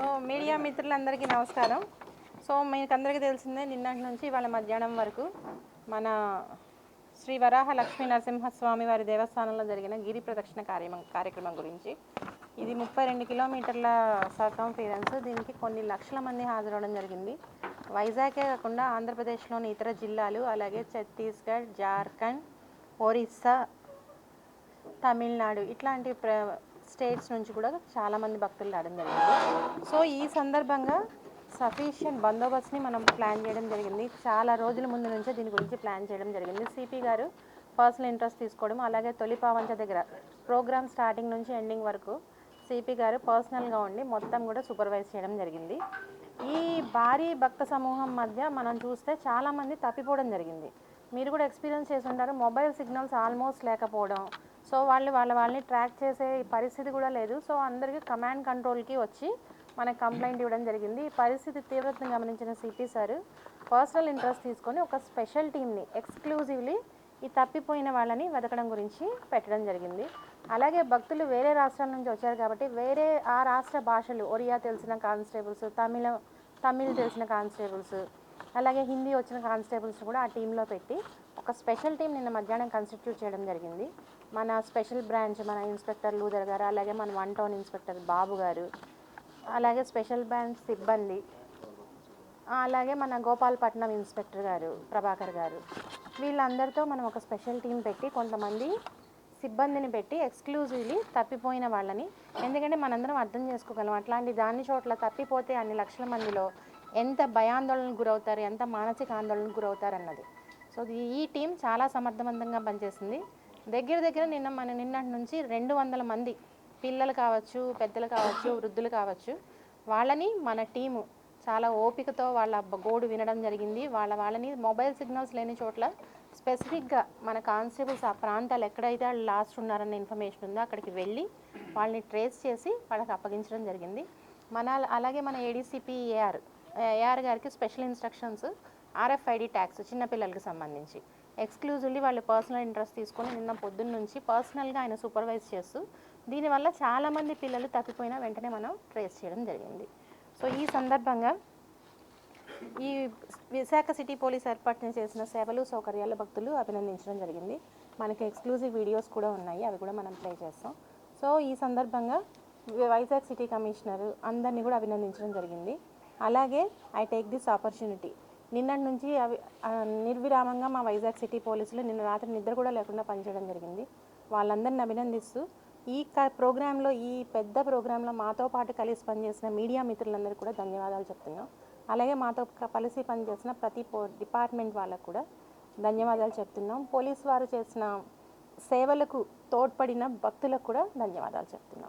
So media మిత్రులందరికీ నమస్కారం. So మీకు అందరికీ తెలిసిందే నిన్నటి నుంచి ఇవాళ మధ్యాహ్నం వరకు మన శ్రీ వరాహ లక్ష్మీ నరసింహస్వామి వారి దేవస్థానంలో జరిగిన గిరి ప్రదక్షిణ కార్యక్రమం కార్యక్రమం గురించి. ఇది ముప్పై రెండు కిలోమీటర్ల సర్కంఫరెన్స్. దీనికి కొన్ని లక్షల మంది హాజరవడం జరిగింది. వైజాగే కాకుండా ఆంధ్రప్రదేశ్లోని ఇతర జిల్లాలు అలాగే ఛత్తీస్గఢ్ జార్ఖండ్ ఒరిస్సా తమిళనాడు ఇట్లాంటి ప్ర స్టేట్స్ నుంచి కూడా చాలామంది భక్తులు రావడం జరిగింది. సో ఈ సందర్భంగా సఫిషియంట్ బందోబస్తుని మనం ప్లాన్ చేయడం జరిగింది. చాలా రోజుల ముందు నుంచే దీని గురించి ప్లాన్ చేయడం జరిగింది. సిపి గారు పర్సనల్ ఇంట్రెస్ట్ తీసుకోవడం అలాగే తొలి పావంచ దగ్గర ప్రోగ్రామ్ స్టార్టింగ్ నుంచి ఎండింగ్ వరకు సిపి గారు పర్సనల్గా ఉండి మొత్తం కూడా సూపర్వైజ్ చేయడం జరిగింది. ఈ భారీ భక్త సమూహం మధ్య మనం చూస్తే చాలామంది తప్పిపోవడం జరిగింది. మీరు కూడా ఎక్స్పీరియన్స్ చేసి ఉంటారు. మొబైల్ సిగ్నల్స్ ఆల్మోస్ట్ లేకపోవడం సో వాళ్ళు వాళ్ళ వాళ్ళని ట్రాక్ చేసే పరిస్థితి కూడా లేదు. సో అందరికీ కమాండ్ కంట్రోల్కి వచ్చి మనకు కంప్లైంట్ ఇవ్వడం జరిగింది. ఈ పరిస్థితి తీవ్రతను గమనించిన సిపి సార్ పర్సనల్ ఇంట్రెస్ట్ తీసుకొని ఒక స్పెషల్ టీమ్ని ఎక్స్క్లూజివ్లీ ఈ తప్పిపోయిన వాళ్ళని వెతకడం గురించి పెట్టడం జరిగింది. అలాగే భక్తులు వేరే రాష్ట్రాల నుంచి వచ్చారు కాబట్టి వేరే ఆ రాష్ట్ర భాషలు ఒరియా తెలిసిన కానిస్టేబుల్స్ తమిళ తమిళ్ తెలిసిన కానిస్టేబుల్స్ అలాగే హిందీ వచ్చిన కానిస్టేబుల్స్ కూడా ఆ టీంలో పెట్టి ఒక స్పెషల్ టీం నిన్న మధ్యాహ్నం కన్స్టిట్యూట్ చేయడం జరిగింది. మన స్పెషల్ బ్రాంచ్ మన ఇన్స్పెక్టర్ లూదర్ గారు అలాగే మన వన్ టౌన్ ఇన్స్పెక్టర్ బాబు గారు అలాగే స్పెషల్ బ్రాంచ్ సిబ్బంది అలాగే మన గోపాలపట్నం ఇన్స్పెక్టర్ గారు ప్రభాకర్ గారు. వీళ్ళందరితో మనం ఒక స్పెషల్ టీం పెట్టి కొంతమంది సిబ్బందిని పెట్టి ఎక్స్క్లూజివ్లీ తప్పిపోయిన వాళ్ళని ఎందుకంటే మనందరం అర్థం చేసుకోగలం. అట్లాంటి దాని చోట్ల తప్పిపోతే అన్ని లక్షల మందిలో ఎంత భయాందోళనకు గురవుతారు ఎంత మానసిక ఆందోళనకు గురవుతారు అన్నది. సో ఈ- ఈ టీం చాలా సమర్థవంతంగా పనిచేసింది. దగ్గర దగ్గర నిన్న మన నిన్నటి నుంచి రెండు వందల మంది పిల్లలు కావచ్చు పెద్దలు కావచ్చు వృద్ధులు కావచ్చు వాళ్ళని మన టీము చాలా ఓపికతో వాళ్ళ గోడు వినడం జరిగింది. వాళ్ళ వాళ్ళని మొబైల్ సిగ్నల్స్ లేని చోట్ల స్పెసిఫిక్గా మన కానిస్టేబుల్స్ ఆ ప్రాంతాలు ఎక్కడైతే వాళ్ళు లాస్ట్ ఉన్నారన్న ఇన్ఫర్మేషన్ ఉందో అక్కడికి వెళ్ళి వాళ్ళని ట్రేస్ చేసి వాళ్ళకి అప్పగించడం జరిగింది. మన అలాగే మన ఏడీసీపీఏఆర్ ఏఆర్ గారికి స్పెషల్ ఇన్స్ట్రక్షన్స్ ఆర్ఎఫ్ఐడి ట్యాక్స్ చిన్నపిల్లలకి సంబంధించి. ఎక్స్క్లూజివ్లీ వాళ్ళు పర్సనల్ ఇంట్రెస్ట్ తీసుకొని నిన్న పొద్దున్న నుంచి పర్సనల్గా ఆయన సూపర్వైజ్ చేస్తూ దీనివల్ల చాలామంది పిల్లలు తప్పిపోయినా వెంటనే మనం ట్రేస్ చేయడం జరిగింది. సో ఈ సందర్భంగా ఈ విశాఖ సిటీ పోలీస్ ఏర్పాటు చేసిన సేవలు సౌకర్యాల భక్తులు అభినందించడం జరిగింది. మనకి ఎక్స్క్లూజివ్ వీడియోస్ కూడా ఉన్నాయి అవి కూడా మనం ప్లే చేస్తాం. సో ఈ సందర్భంగా వైజాగ్ సిటీ కమిషనర్ అందరినీ కూడా అభినందించడం జరిగింది. అలాగే ఐ టేక్ దిస్ ఆపర్చునిటీ నిన్నటి నుంచి అవి నిర్విరామంగా మా వైజాగ్ సిటీ పోలీసులు నిన్న రాత్రి నిద్ర కూడా లేకుండా పనిచేయడం జరిగింది. వాళ్ళందరిని అభినందిస్తూ ఈ క ప్రోగ్రాంలో ఈ పెద్ద ప్రోగ్రాంలో మాతో పాటు కలిసి పనిచేసిన మీడియా మిత్రులందరికీ కూడా ధన్యవాదాలు చెప్తున్నాం. అలాగే మాతో కలిసి పనిచేసిన ప్రతి పో డిపార్ట్మెంట్ వాళ్ళకు కూడా ధన్యవాదాలు చెప్తున్నాం. పోలీస్ వారు చేసిన సేవలకు తోడ్పడిన భక్తులకు కూడా ధన్యవాదాలు చెప్తున్నాం.